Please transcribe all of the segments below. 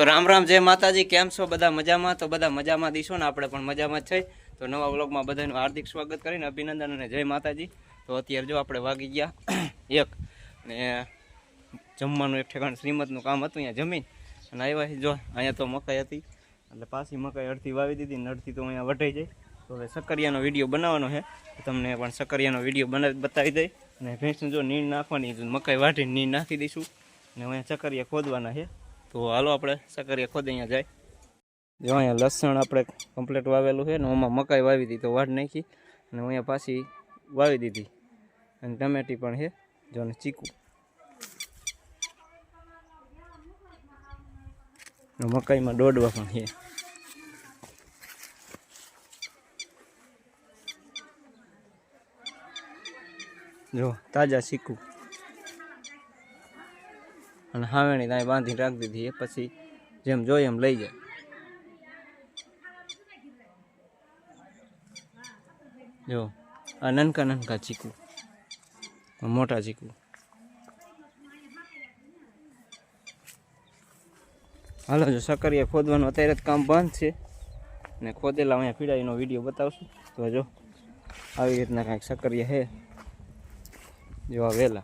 તો રામ રામ, જય માતાજી. કેમ છો? બધા મજામાં? તો બધા મજામાં દીશો ને આપણે પણ મજામાં છે. તો નવા વ્લોગમાં બધાનું હાર્દિક સ્વાગત કરીને અભિનંદન અને જય માતાજી. તો અત્યારે જો આપણે વાગી ગયા એક ને જમવાનું એક ઠેકાણ શ્રીમતનું કામ હતું, અહીંયા જમીન. અને આવ્યા જો, અહીંયા તો મકાઈ હતી. એટલે પાછી મકાઈ અડધી વાવી દીધી ને અડધી તો અહીંયા વટાઈ જાય. તો હવે સકરિયાનો વીડિયો બનાવવાનો છે. તમને પણ સકરિયાનો વીડિયો બનાવી બતાવી દઈ. અને ભેંસને જો નીણ નાખવાની. મકાઈ વાટીને નીણ નાખી દઈશું. અને અહીંયા ચકરિયા ખોદવાના છે. તો હાલો આપણે સકરિયા ખોદ અહીંયા જાય. જો અહીંયા લસણ આપણે કમ્પ્લીટ વાવેલું છે ને ઓમાં મકાઈ વાવી દીધી તો વાઢ નાખી અને અહીંયા પાછી વાવી દીધી. અને ટમેટી પણ છે, જો ને ચીકુ. મકાઈમાં દોડવા પણ છે. જો, તાજા ચીકુ. અને હાવેણી ત્યાં બાંધીને રાખી દીધી પછી જેમ જોઈએ એમ લઈ જાય. જો, આ નનકા નનકા ચીકુ. મોટા ચીકુ. હાલો, જો સકરિયા ખોદવાનું અત્યારે જ કામ બંધ છે. ને ખોદેલા અહીંયા પીડાઈનો વીડિયો બતાવશું. તો જો, આવી રીતના કાંઈક સકરિયા છે. જો આ વેલા.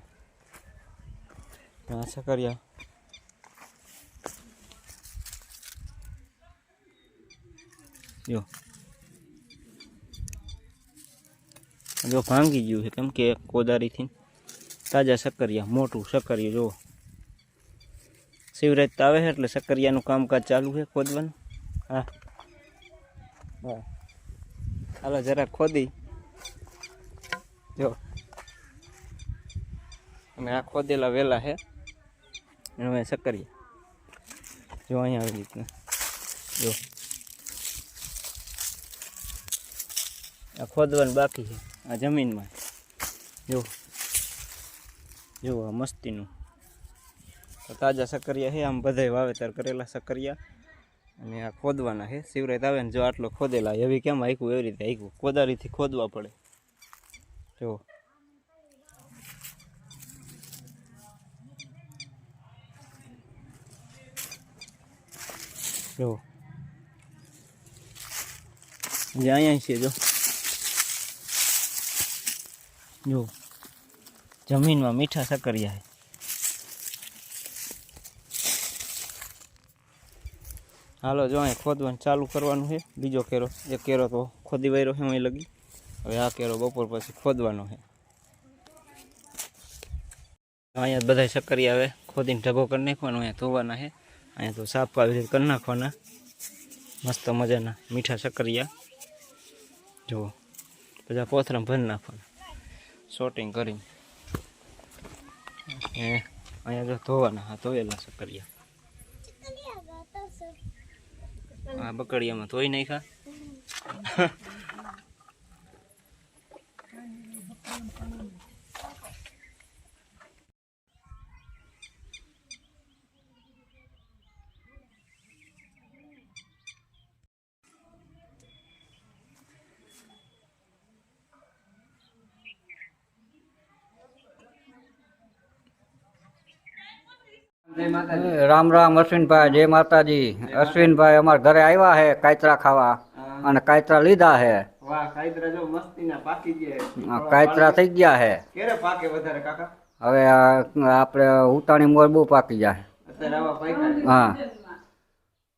આ સકરિયા જો જો ભાંગી ગયું છે કેમ કે કોદારીથી તાજા સકરિયા મોટું સકરિયું જો શિવરાજ તો આવે છે એટલે સકરિયાનું કામકાજ ચાલુ છે ખોદવાનું હા હાલો જરા ખોદી જો અને આ ખોદેલા વેલા છે અને હવે સકરિયા જો અહીંયા આવી રીતના. જો. આ ખોદવાનું બાકી છે. આ જમીનમાં. જો. જો આ મસ્તીનું. તો તાજા સક્કરિયા છે. આમ બધાય વાવેતર કરેલા સક્કરિયા અને આ ખોદવાના છે. શિવરાત આવે ને જો આટલો ખોદેલા. એવી કેમ હાઈકું એવી રીતે હાઈકું કોદારીથી ખોદવા પડે. જો. જો. જે અહીંયા છે, જો. જો. જમીનમાં મીઠા સકરિયા હાલો, જો અહીં ખોદવાનું ચાલુ કરવાનું છે. બીજો કેરો, એક કેરો તો ખોદી વાયરો છે, અહીં લગી. હવે આ કેરો બપોર પછી ખોદવાનો છે. અહીંયા બધા સકરિયા આવે ખોદીને ઢગો કરી નાખવાનો, અહીંયા ધોવાના છે. અહીંયા તો સાફ આવી રીતે કરી નાખવાના. મસ્ત મજાના મીઠા સકરિયા જુઓ, બધા પોથરા ભરી નાખવાના. શોટિંગ કરીને. અહીંયા જો ધોવાના, હા, ધોયેલા સકરિયા આ બકડિયામાં ધોઈ નાખ્યા. રામ રામ અશ્વિનભાઈ જય માતાજી. અશ્વિનભાઈ અમારા ઘરે આવ્યા હે કાયતરા ખાવા અને કાયતરા લીધા હે. કાયતરા થઈ ગયા કાકા? હવે આપણે ઉતાણી મોર બહુ પાકી જાય. હા.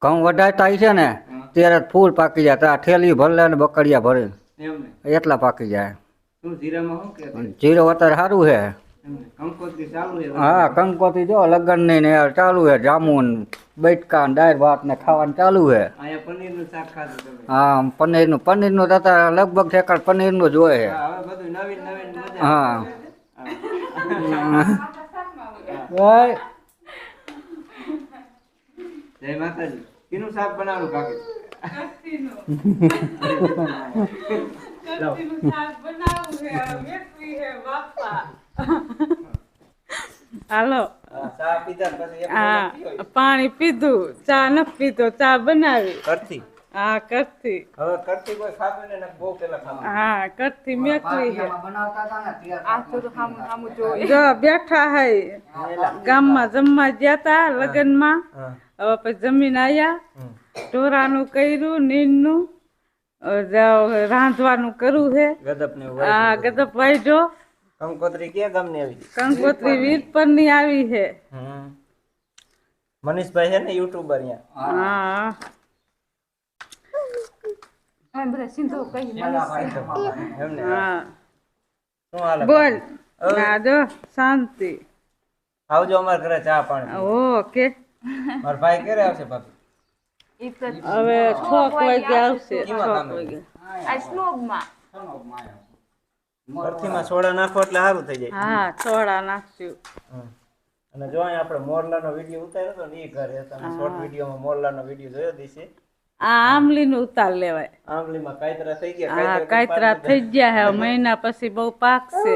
ઘઉં વઢાતા છે ને ત્યારે ફૂલ પાકી જાય. ત્યાં ઠેલી ભરલે ને બકડિયા ભરે. એટલા પાકી જાય. જીરો અત્યારે સારું છે હા કંકોતી જો લગ્નની ને ચાલુ હે જામુન બેટકા ને દાળ ભાત ને ખાવાનું ચાલુ હે હા પનીરનું પનીરનું હા પનીરનું પનીરનું તો લગભગ ઠેકાણ પનીરનું જ હોય હે હા, હા. હા. જય માતાજી. કીનું શાક બનાવવાનું કાકી? હાલો હા, ચા પીધા ને પછી એક હા કલાક પીવો. પાણી પીધું ચા ન પીધો ચા બનાવી. કરતી? હા કરતી. હવે કરતી કોઈ ખાવે ને બહુ પેલા ખાવે હા કરતી મેકલી હે બનાવતા હતા ને ત્યારે જો બેઠા હે ગામમાં જમવા ગયા તા લગનમાં. હવે પછી જમીન આયા. હમ. ઢોરાનું કર્યું નીંદનું રાંધવાનું કરવું હે. ગદપ ને હા આ ગદપ વાઈજો કંકોત્રી કે ગામની આવી કંકોત્રી વીરપરની આવી હે મનીષભાઈ છે ને યુટ્યુબર અહીંયા. હા. એમને હા. શું હાલે બોલ. ના જો શાંતિ. આવજો અમારા ઘરે ચા પાણી. ઓકે. મારા ભાઈ ક્યારે આવશે ભાભી? હવે છોક વાગે આવશે ભરતીમાં સોડા નાખો એટલે સારું થઈ જાય. હા સોડા નાખ્યું અને જો અહીં આપણે મોરલાનો વીડિયો ઉતાર્યો હતો ને એ ઘરે તમે શોર્ટ વિડીયોમાં મોરલાનો વીડિયો જોયો દીશે આ ઉતાર લેવાય. કાયતરા થઈ ગયા. હા કાયતરા થઈ ગયા હે. મહિના પછી બહુ પાકશે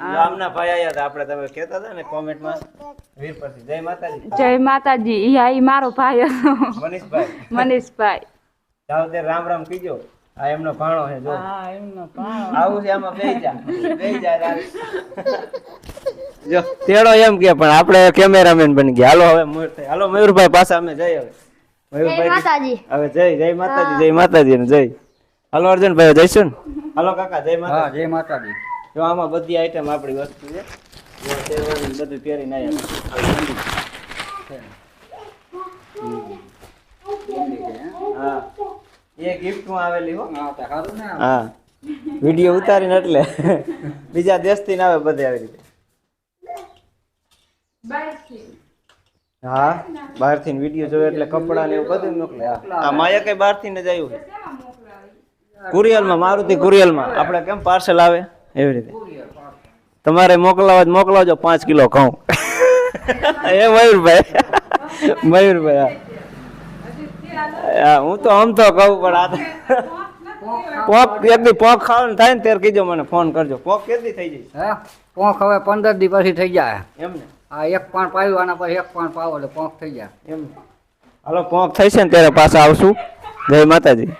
આમના ભાઈ આયા હતા. આપણે તમે કહેતા હતા ને કોમેન્ટમાં. વીર જય માતાજી. જય માતાજી. ઈ મારો ભાઈ હતો. મનીષભાઈ. તે રામ રામ કીજો. આ એમનો ભાણો છે જો. હા એમનો ભાવ આવું છે આમાં બેહી જા. બેહી જા જો તેડો એમ કે પણ આપણે કેમેરામેન બની ગયા. હાલો હવે મયુર થાય. હાલો મયુરભાઈ પાછા અમે જઈ હવે. મયુરભાઈ માતાજી. હવે જય જય માતાજી જય માતાજી ને જય. હાલો અર્જુનભાઈ જઈશું ને? હાલો કાકા જય હા જય માતાજી. જો આમાં બધી આઈટમ આપણી વસ્તુ છે. બધું પહેરી આવ્યા હા. એ gift માં આવેલી હો. હા તો સારું ને હા. વીડિયો ઉતારીને એટલે. બીજા દેશથી ના આવે બધે આવી રીતે. હા બહારથી વીડિયો જોયો એટલે કપડા ને એવું બધું મોકલે. આ માયા કઈ બહારથી ને જ આવ્યું કુરિયલમાં મારુતિ કુરિયલમાં આપણે કેમ પાર્સલ આવે? એવી રીતે. તમારે મોકલાવા જ મોકલાવજો પાંચ કિલો ઘઉં. એ મયુરભાઈ. મયુરભાઈ હા. હા હું તો આમ તો કહું પણ આ પોક એક દી પોક ખાવાનું થાય ને ત્યારે કીજો મને ફોન કરજો. પોક કેટલી થઈ જાય. હે? પોંખ હવે પંદર દી પછી થઈ જાય. એમ ને આ એક પણ પાયું આના પછી એક પણ પાવો એટલે પોંખ થઈ જાય. એમ હાલો પોક થઈ છે ને ત્યારે પાછા આવશું. જય માતાજી.